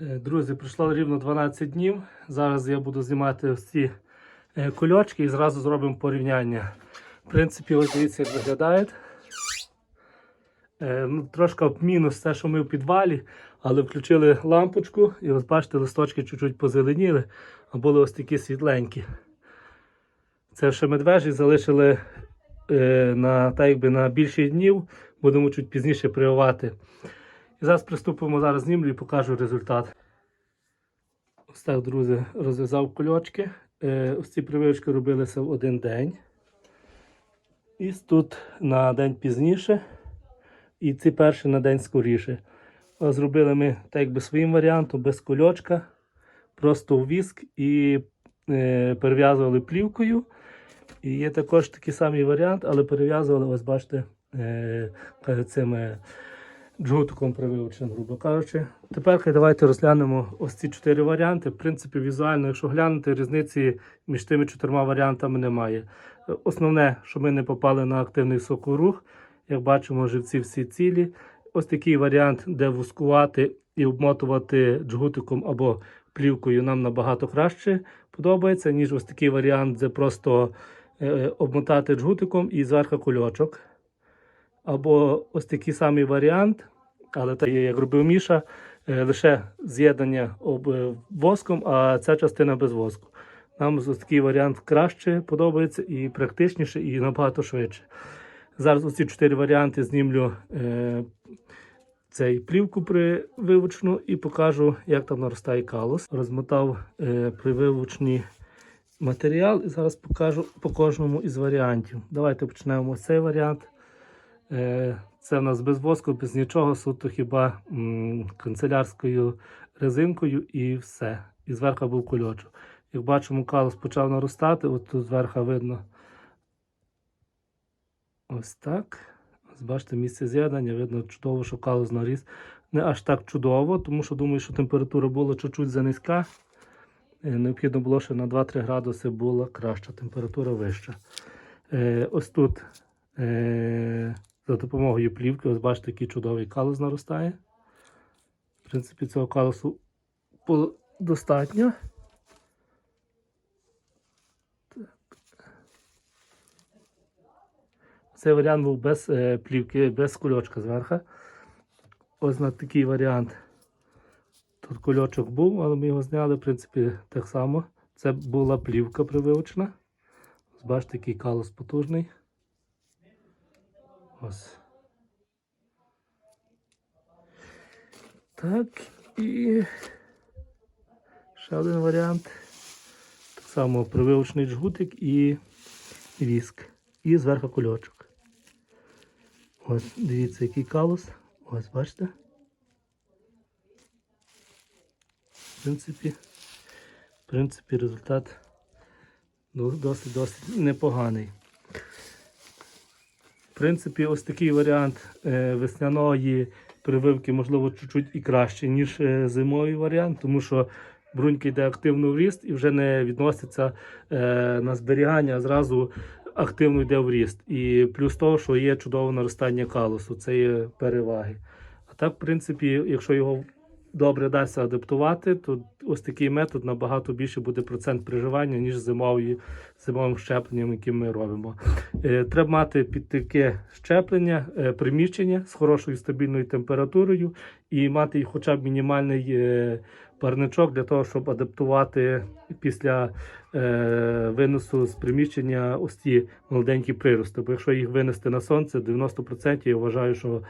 Е, Друзі, пройшло рівно 12 днів. Зараз я буду знімати ці е, кульочки і зразу зробимо порівняння. В принципі, ось дивіться, як виглядають. Е, ну, трошки мінус те, що ми в підвалі, але включили лампочку і ось бачите, листочки чуть-чуть позеленіли, а були ось такі світленькі. Це ще медвежі залишили на, так якби, на більше днів, будемо чуть пізніше прививати. Зараз приступимо, зараз знімлю і покажу результат. Ось так, друзі, розв'язав кульочки. Е, ось ці прививочки робилися в один день. І тут на день пізніше. І ці перші на день скоріше. Зробили ми так якби своїм варіантом, без кульочка, просто в віск і е, перев'язували плівкою. І є також такий самий варіант, але перев'язували, ось бачите, е, цими джгутиком прививочним, грубо кажучи. Тепер давайте розглянемо ось ці чотири варіанти. В принципі, візуально, якщо глянути, різниці між тими чотирма варіантами немає. Основне, що ми не попали на активний сокорух. Як бачимо, живці всі цілі. Ось такий варіант, де вускувати і обмотувати джгутиком або плівкою, нам набагато краще подобається, ніж ось такий варіант, де просто е, обмотати джгутиком і зверху кульочок. Або ось такий самий варіант, але так як робив Міша, е, лише з'єднання е, воском, а ця частина без воску. Нам ось такий варіант краще подобається і практичніше, і набагато швидше. Зараз оці чотири варіанти знімлю е, цей плівку прививочну і покажу, як там наростає калус. Розмотав е, прививочний матеріал і зараз покажу по кожному із варіантів. Давайте почнемо з цей варіант. Е, Це в нас без воску, без нічого, суто хіба канцелярською резинкою і все. І зверху був кульочок. Як бачимо, калус почав наростати, от тут зверху видно ось так. Ось бачите, місце з'єднання, видно чудово, що калус наріс. Не аж так чудово, тому що думаю, що температура була чуть-чуть занизька. Е, Необхідно було, що на 2-3 градуси була краща, температура вища. Е, ось тут за допомогою плівки, ось бачите, який чудовий калус наростає. В принципі, цього калусу достатньо. Цей варіант був без е, плівки, без кульочка зверху. Ось на такий варіант. Тут кульочок був, але ми його зняли, в принципі, так само. Це була плівка прививочна. Бачите, який калус потужний. Ось. Так, і ще один варіант. Так само прививочний жгутик і віск. І зверху кульочок. Ось, дивіться, який калус. Ось, бачите? В принципі, в принципі, результат ну, досить досить непоганий. Принципі, ось такий варіант е, весняної прививки, можливо, чуть-чуть і краще, ніж е, зимовий варіант, тому що брунька йде активно в ріст і вже не відноситься е, на зберігання, а зразу активно йде в ріст. І плюс того, що є чудове наростання калусу, це є переваги. А так, в принципі, якщо його добре дасться адаптувати, то ось такий метод набагато більше буде процент приживання, ніж зимової, зимовим щепленням, яким ми робимо. Е, треба мати під таке щеплення, е, приміщення з хорошою стабільною температурою і мати хоча б мінімальний е, парничок для того, щоб адаптувати після виносу з приміщення ось ці молоденькі прирости. Бо якщо їх винести на сонце, 90% я вважаю, що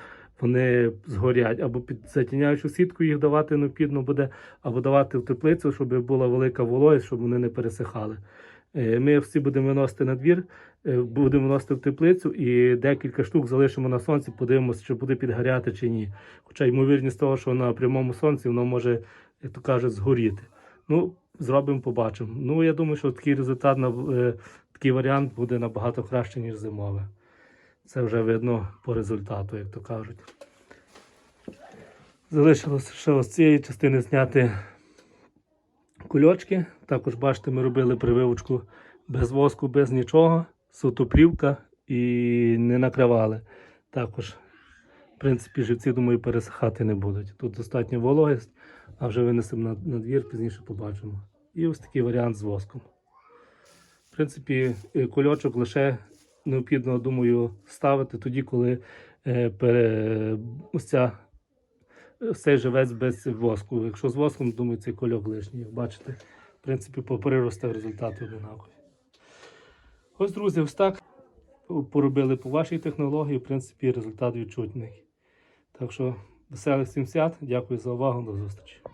вони згорять. Або під затіняючу сітку їх давати необхідно буде, або давати в теплицю, щоб була велика вологість, щоб вони не пересихали. Е, Ми всі будемо виносити на двір, е, будемо виносити в теплицю і декілька штук залишимо на сонці, подивимося, чи буде підгоряти чи ні. Хоча ймовірність того, що на прямому сонці воно може, як то кажуть, згоріти. Ну, зробимо, побачимо. Ну, я думаю, що такий результат е, такий варіант буде набагато краще, ніж зимовий. Це вже видно по результату, як то кажуть. Залишилося ще з цієї частини зняти кульочки. Також, бачите, ми робили прививочку без воску, без нічого, суто плівка і не накривали. Також, в принципі, живці, думаю, пересихати не будуть. Тут достатньо вологість, а вже винесемо на, на двір, пізніше побачимо. І ось такий варіант з воском. В принципі, е, кульочок лише необхідно, думаю, ставити тоді, коли е, пере, ось ця, цей живець без воску. Якщо з воском, думаю, цей кольок лишній. Як бачите, в принципі, по приростах результати однакові. Ось, друзі, ось так поробили по вашій технології. В принципі, результат відчутний. Так що веселих всім свят. Дякую за увагу. До зустрічі.